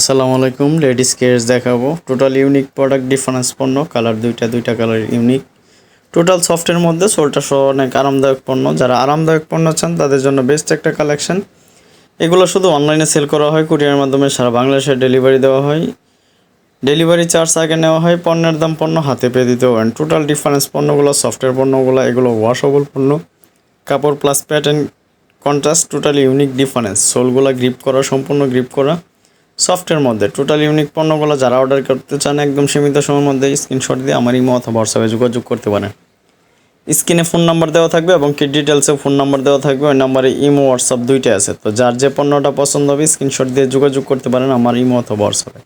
আসসালামু আলাইকুম, ladies cares দেখাবো। টোটাল ইউনিক প্রোডাক্ট ডিফারেন্স পণ্য কালার দুইটা দুইটা কালার ইউনিক টোটাল সফটের মধ্যে সোলটা সহ অনেক আরামদায়ক পণ্য। যারা আরামদায়ক পণ্য চান, তাদের জন্য বেস্ট একটা কালেকশন এগুলো শুধু অনলাইনে সেল করা হয় কুরিয়ার মাধ্যমে সারা বাংলাদেশে ডেলিভারি দেওয়া হয়। ডেলিভারি চার্জ আগে নেওয়া হয়, পণ্যের দাম পণ্য হাতে পেয়ে দিতে পারেন টোটাল ডিফারেন্স পণ্যগুলো সফটওয়্যার পণ্যগুলো, এগুলো ওয়াশেবল পণ্য। কাপড় plus pattern contrast totally unique difference সোলগুলো grip করা, সম্পূর্ণ গ্রিপ করা। সফটের মধ্যে। টোটাল ইউনিক পণ্যগুলো যারা অর্ডার করতে চান, একদম সীমিত সময়ের মধ্যে স্ক্রিনশট দিয়ে আমার ইমো অথবা হোয়াটসঅ্যাপে যোগাযোগ করতে পারেন। স্ক্রিনে ফোন নাম্বার দেওয়া থাকবে এবং কি ডিটেলসে ফোন নাম্বার দেওয়া থাকবে। ওই নাম্বারে ইমো হোয়াটসঅ্যাপ দুইটাই আছে। তো যার যে পণ্যটা পছন্দ হবে স্ক্রিনশট দিয়ে যোগাযোগ করতে পারেন আমার ইমো অথবা হোয়াটসঅ্যাপে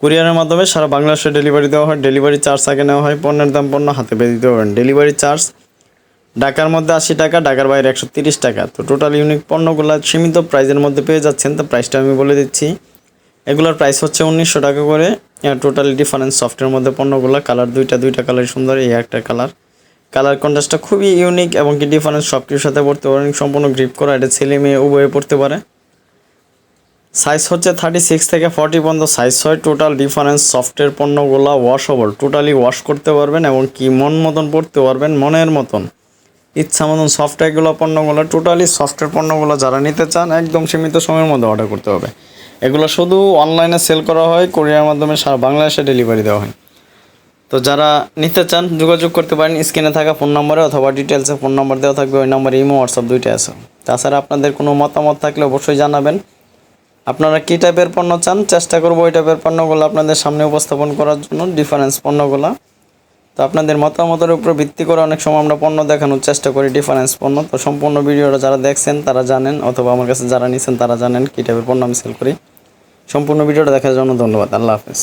কুরিয়ারের মাধ্যমে সারা বাংলাদেশে ডেলিভারি দেওয়া হয়। ডেলিভারি চার্জ আগে নেওয়া হয়। পণ্যের দাম পণ্য হাতে পেয়ে দিতে পারেন। ডেলিভারি চার্জ ঢাকার মধ্যে আশি টাকা, ঢাকার বাইরে একশো টাকা। তো টোটাল ইউনিক পণ্যগুলো সীমিত প্রাইজের মধ্যে পেয়ে যাচ্ছেন। তো প্রাইসটা আমি বলে দিচ্ছি। এগুলোর প্রাইস হচ্ছে উনিশশো টাকা করে। টোটালি ডিফারেন্স সফটের মধ্যে পণ্যগুলো কালার দুইটা দুইটা কালার সুন্দর, এই একটা কালার কালার কন্ট্রাস্টটা খুবই ইউনিক এবং কি ডিফারেন্স সব কিছুর সাথে পড়তে পারেন সম্পূর্ণ গ্রিপ করা। এটা ছেলে মেয়ে উভয়ে পড়তে পারে। সাইজ হচ্ছে থার্টি সিক্স থেকে ফর্টি পর্যন্ত সাইজ হয়। টোটাল ডিফারেন্স সফটের পণ্যগুলো ওয়াশেবল টোটালি ওয়াশ করতে পারবেন এবং কি মন মতন পড়তে পারবেন, মনের মতন। ইচ্ছা মতন সফট এগুলো পণ্যগুলো টোটালি সফটের পণ্যগুলো যারা নিতে চান, একদম সীমিত সময়ের মধ্যে অর্ডার করতে হবে। এগুলো শুধু অনলাইনে সেল করা হয় কোরিয়ার মাধ্যমে সারা বাংলাদেশে ডেলিভারি দেওয়া হয়। তো যারা নিতে চান, যোগাযোগ করতে পারেন, স্ক্রিনে থাকা ফোন নম্বরে অথবা ডিটেলসে ফোন নম্বর দেওয়া থাকবে, ওই নম্বরে ইমো হোয়াটসঅ্যাপ দুইটা আছে। তাছাড়া আপনাদের কোনো মতামত থাকলে অবশ্যই জানাবেন। আপনারা কী টাইপের পণ্য চান, চেষ্টা করব ওই টাইপের পণ্যগুলো আপনাদের সামনে উপস্থাপন করার জন্য ডিফারেন্স পণ্যগুলো। তো আপনাদের মতামতের উপর ভিত্তি করে অনেক সময় আমরা পণ্য দেখানোর চেষ্টা করি, ডিফারেন্স পণ্য। তো সম্পূর্ণ ভিডিওটা যারা দেখছেন, তারা জানেন, অথবা আমার কাছে যারা নিছেন, তারা জানেন কী টাইপের পণ্য আমি সেল করি। সম্পূর্ণ ভিডিওটা দেখার জন্য ধন্যবাদ। আল্লাহ হাফেজ।